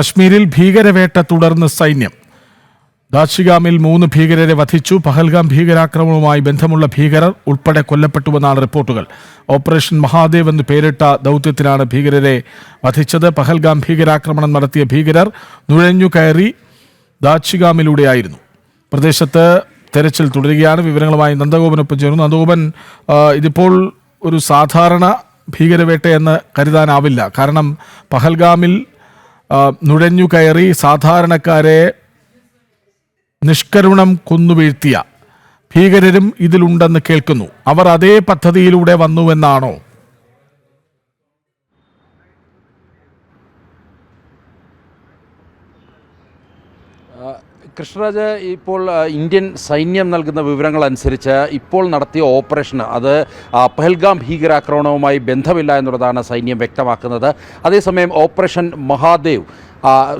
കശ്മീരിൽ ഭീകരവേട്ട തുടർന്ന് സൈന്യം. ദാശിഗാമിൽ മൂന്ന് ഭീകരരെ വധിച്ചു. പഹൽഗാം ഭീകരാക്രമണവുമായി ബന്ധമുള്ള ഭീകരർ ഉൾപ്പെടെ കൊല്ലപ്പെട്ടുവെന്നാണ് റിപ്പോർട്ടുകൾ. ഓപ്പറേഷൻ മഹാദേവ് എന്ന് പേരിട്ട ദൗത്യത്തിലാണ് ഭീകരരെ വധിച്ചത്. പഹൽഗാം ഭീകരാക്രമണം നടത്തിയ ഭീകരർ നുഴഞ്ഞു കയറി ദാച്ചിഗാമിലൂടെയായിരുന്നു പ്രദേശത്ത് തെരച്ചിൽ തുടരുകയാണ്. വിവരങ്ങളുമായി നന്ദഗോപനൊപ്പം ചേർന്നു നന്ദഗോപൻ ഇതിപ്പോൾ ഒരു സാധാരണ ഭീകരവേട്ടയെന്ന് കരുതാനാവില്ല. കാരണം പഹൽഗാമിൽ നുഴഞ്ഞു കയറി സാധാരണക്കാരെ നിഷ്കരുണം കൊന്നുവീഴ്ത്തിയ ഭീകരരും ഇതിലുണ്ടെന്ന് കേൾക്കുന്നു. അവർ അതേ പദ്ധതിയിലൂടെ വന്നുവെന്നാണോ? കൃഷ്ണരാജ് ഇപ്പോൾ ഇന്ത്യൻ സൈന്യം നൽകുന്ന വിവരങ്ങൾ അനുസരിച്ച് ഇപ്പോൾ നടത്തിയ ഓപ്പറേഷൻ അത് പഹൽഗാം ഭീകരാക്രമണവുമായി ബന്ധമില്ല എന്നുള്ളതാണ് സൈന്യം വ്യക്തമാക്കുന്നത്. അതേസമയം ഓപ്പറേഷൻ മഹാദേവ്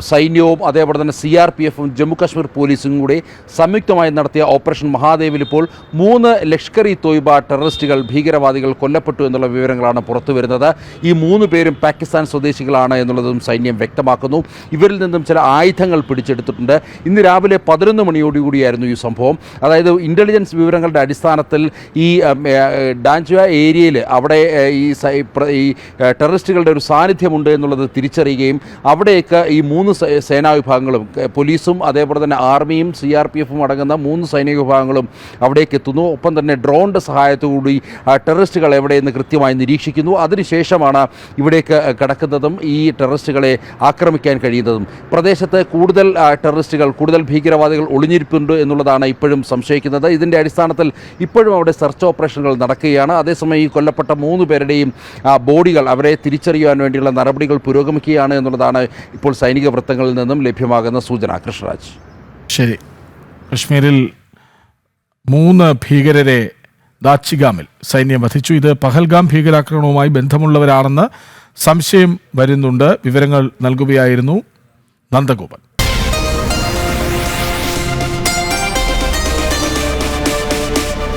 സൈന്യവും അതേപോലെ തന്നെ സി ആർ പി എഫും ജമ്മുകാശ്മീർ പോലീസും കൂടി സംയുക്തമായി നടത്തിയ ഓപ്പറേഷൻ മഹാദേവിൽ ഇപ്പോൾ മൂന്ന് ലഷ്കർ ഇ തോയ്ബ ടെററിസ്റ്റുകൾ ഭീകരവാദികൾ കൊല്ലപ്പെട്ടു എന്നുള്ള വിവരങ്ങളാണ് പുറത്തു വരുന്നത്. ഈ മൂന്ന് പേരും പാകിസ്ഥാൻ സ്വദേശികളാണ് എന്നുള്ളതും സൈന്യം വ്യക്തമാക്കുന്നു. ഇവരിൽ നിന്നും ചില ആയുധങ്ങൾ പിടിച്ചെടുത്തിട്ടുണ്ട്. ഇന്ന് രാവിലെ പതിനൊന്ന് മണിയോടുകൂടിയായിരുന്നു ഈ സംഭവം. അതായത് ഇന്റലിജൻസ് വിവരങ്ങളുടെ അടിസ്ഥാനത്തിൽ ഈ ഡാൻജുവ ഏരിയയിൽ അവിടെ ഈ ടെററിസ്റ്റുകളുടെ ഒരു സാന്നിധ്യമുണ്ട് എന്നുള്ളത് തിരിച്ചറിയുകയും അവിടേക്ക് ഈ മൂന്ന് സേനാ വിഭാഗങ്ങളും പോലീസും അതേപോലെ തന്നെ ആർമിയും സി ആർ പി എഫും അടങ്ങുന്ന മൂന്ന് സൈനിക വിഭാഗങ്ങളും അവിടേക്ക് എത്തുന്നു. ഒപ്പം തന്നെ ഡ്രോണിന്റെ സഹായത്തോടുകൂടി ടെററിസ്റ്റുകൾ എവിടെയെന്ന് കൃത്യമായി നിരീക്ഷിക്കുന്നു. അതിനുശേഷമാണ് ഇവിടേക്ക് കടക്കുന്നതും ഈ ടെററിസ്റ്റുകളെ ആക്രമിക്കാൻ കഴിയുന്നതും. പ്രദേശത്ത് കൂടുതൽ ടെററിസ്റ്റുകൾ കൂടുതൽ ഭീകരവാദികൾ ഒളിഞ്ഞിരിപ്പുണ്ട് എന്നുള്ളതാണ് ഇപ്പോഴും സംശയിക്കുന്നത്. ഇതിന്റെ അടിസ്ഥാനത്തിൽ ഇപ്പോഴും അവിടെ സെർച്ച് ഓപ്പറേഷനുകൾ നടക്കുകയാണ്. അതേസമയം ഈ കൊല്ലപ്പെട്ട മൂന്ന് പേരുടെയും ബോഡികൾ അവരെ തിരിച്ചറിയുവാൻ വേണ്ടിയുള്ള നടപടികൾ പുരോഗമിക്കുകയാണ് എന്നുള്ളതാണ് ഇപ്പോൾ സൈനിക വൃത്തങ്ങളിൽ നിന്നും ലഭ്യമാകുന്ന സൂചന കൃഷ്ണരാജ്. ശരി. കശ്മീരിൽ മൂന്ന് ഭീകരരെ ദാച്ചിഗാമിൽ സൈന്യം വധിച്ചു. ഇത് പഹൽഗാം ഭീകരാക്രമണവുമായി ബന്ധമുള്ളവരാണെന്ന് സംശയം വരുന്നുണ്ട്. വിവരങ്ങൾ നൽകുകയായിരുന്നു നന്ദഗോപൻ.